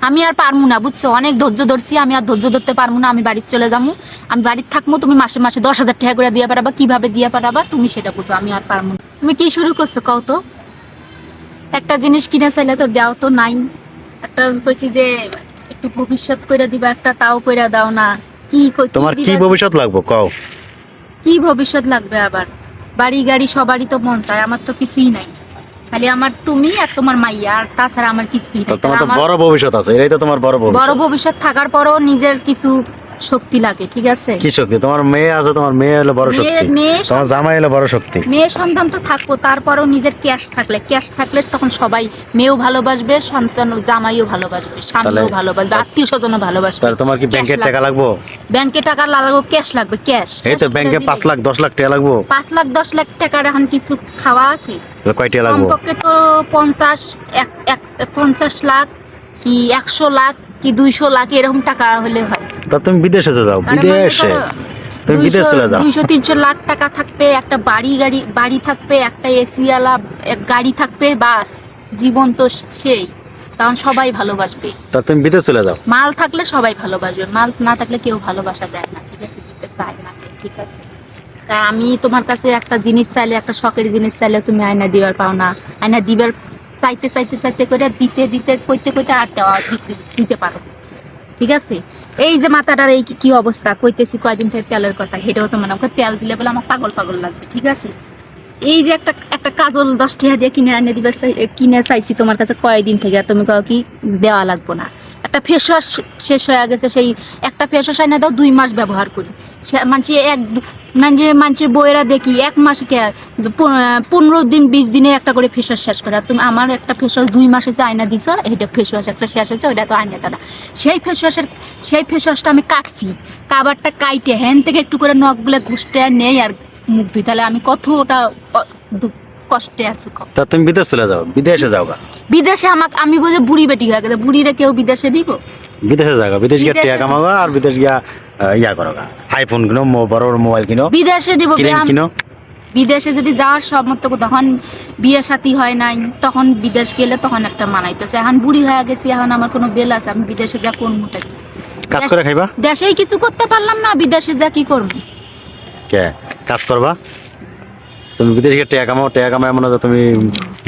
আমি আর পারমু না বুঝছ? অনেক ধৈর্য ধরছি আমি আর ধৈর্য ধরতে পারমু না আমি বাড়িতে চলে যাব আমি বাড়ির থাকব তুমি মাসে মাসে দশ হাজার টাকা করে দিয়ে পারাবা কীভাবে দিয়ে পারাবা তুমি সেটা বুঝো আমি আর পারমু না। তুমি কি শুরু করছ? কও তো। একটা জিনিস কিনে চাইলে তো দাও তো নাই। একটা কইছি যে একটু ভবিষ্যৎ করে দিবা একটা তাও করে দাও না। কি কই- তোমার কি ভবিষ্যৎ লাগবো? কও। কি ভবিষ্যৎ লাগবে আবার? বাড়ি গাড়ি সবারই তো মন চায় আমার তো কিছুই নাই। খালি আমার তুমি আর তোমার মাইয়া আর তাছাড়া আমার কিছুই নাই। তোমার তো বড় ভবিষ্যৎ আছে এটাই তো তোমার বড় ভবিষ্যৎ। বড় ভবিষ্যৎ থাকার পরও নিজের কিছু শক্তি লাগে ঠিক আছে? কি শক্তি? তোমার মেয়ে আছে তোমার মেয়ে হলো বড় শক্তি। তোমার জামাই হলো বড় শক্তি। মেয়ে সন্তান তো থাকব তারপরও নিজের ক্যাশ থাকলে। ক্যাশ থাকলে তখন সবাই মেয়েও ভালোবাসবে সন্তান জামাইও ভালোবাসবে স্বামীও ভালোবাসবে আত্মীয় স্বজনও ভালোবাসবে। তাহলে তোমার কি লাগবে। টাকা লাগবো। ব্যাংকে টাকা লাগবে ক্যাশ লাগবে ক্যাশ এই তো ব্যাংকে পাঁচ লাখ দশ লাখ টাকা লাগবো। পাঁচ লাখ দশ লাখ টাকার এখন কিছু খাওয়া আছে? তাহলে কয় টাকা লাগবো? কমপক্ষে তো পঞ্চাশ এক এক পঞ্চাশ লাখ কি একশো লাখ কি দুইশো লাখ এরকম টাকা হলে হয়। তা তুমি বিদেশে যাও। মানে বিদেশে। তুমি বিদেশ চলে যাও। দুইশো তিনশো লাখ টাকা থাকবে একটা বাড়ি গাড়ি বাড়ি থাকবে একটা এসিওয়ালা গাড়ি থাকবে বাস। জীবন তো সেই। তখন সবাই ভালোবাসবে। তা তুমি বিদেশ চলে যাও। মাল থাকলে সবাই ভালোবাসবে মাল না থাকলে কেউ ভালোবাসা দেয় না ঠিক আছে? দিতে চায় না ঠিক আছে? তাই আমি তোমার কাছে একটা জিনিস চাইলে একটা শখের জিনিস চাইলে তুমি আয়না দিবার পাও না। আয়না দিবার চাইতে চাইতে চাইতে করে দিতে দিতে করতে কইতে আর দেওয়া দিতে পারো ঠিক আছে? এই যে মাথাটার এই কি- অবস্থা? কইতেছি কয়দিন থেকে তেলের কথা। হেঁটেও তো মানে তেল দিলে বলে আমার পাগল পাগল লাগবে, ঠিক আছে? এই যে একটা একটা কাজল দশ টাকা দিয়ে কিনে এনে দিবে কিনে চাইছি তোমার কাছে কয়দিন থেকে তুমি কাউ কি দেওয়া লাগবো না। একটা ফেস ওয়াশ শেষ হয়ে গেছে, সেই একটা ফেস ওয়াশ দাও, দুই মাস ব্যবহার করি। মানুষ এক মানে মানুষের বইয়েরা দেখি এক মাসে পনেরো দিন, বিশ দিনে একটা করে ফেসওয়াশ শেষ করে। তুমি আমার একটা ফেসওয়াশ দুই মাস হয়েছে আয়না দিছ এটা ফেসওয়াশ একটা শেষ হয়েছে ওটা তো আয়না তারা সেই ফেসওয়াশের সেই ফেসওয়াশটা আমি কাটছি। কাবারটা কাইটে হ্যান থেকে একটু করে নখগুলো ঘুষটে নেই আর মুখ ধুই। তাহলে আমি কত ওটা কষ্টে আছি তা তুমি বিদেশ চলে যাও বিদেশে যাও বিদেশে আমাকে আমি বুড়ি বেটি হয়ে বুড়িরে কেউ বিদেশে দিব? বিদেশে যাও বিদেশ গিয়ে টাকা আর বিদেশ গিয়া ইয়া করো আইফোন কিনো বড় বড় মোবাইল কিনো বিদেশে দিব কিনো। বিদেশে যদি যাওয়ার সমর্থ তখন বিয়ে সাথী হয় নাই তখন বিদেশ গেলে তখন একটা মানাইতেছে। এখন বুড়ি হয়ে গেছি এখন আমার কোনো বেল আছে আমি বিদেশে যা কোন মুটা কাজ করে খাইবা? দেশেই কিছু করতে পারলাম না বিদেশে যা কি করব কে? কাজ করবা? তুমি বিদেশ গিয়ে টাকা কামাও টাকা কামাই মনে তুমি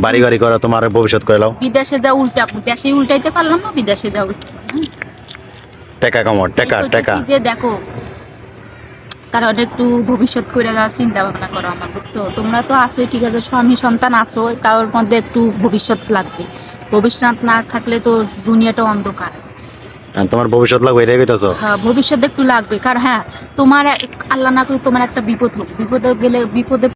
বাড়ি গাড়ি করো তোমার ভবিষ্যৎ করে লাও। বিদেশে যা উল্টাবো দেশে উল্টাইতে পারলাম না বিদেশে যা উল্টাবো হ্যাঁ। টাকা কামাও টাকা টাকা। যে দেখো কারণ একটু ভবিষ্যৎ করে যাওয়ার চিন্তা ভাবনা করো আমার বুঝছ? তোমরা তো আসোই ঠিক আছে স্বামী সন্তান আসো কারোর মধ্যে একটু ভবিষ্যৎ লাগবে। ভবিষ্যৎ না থাকলে তো দুনিয়াটা অন্ধকার। তোমার ভবিষ্যৎ লাগবে এটাই কইতাছো? হ্যাঁ ভবিষ্যৎ একটু লাগবে কারণ হ্যাঁ তোমার আল্লাহ না করে তোমার একটা বিপদ হোক। বিপদে গেলে বিপদে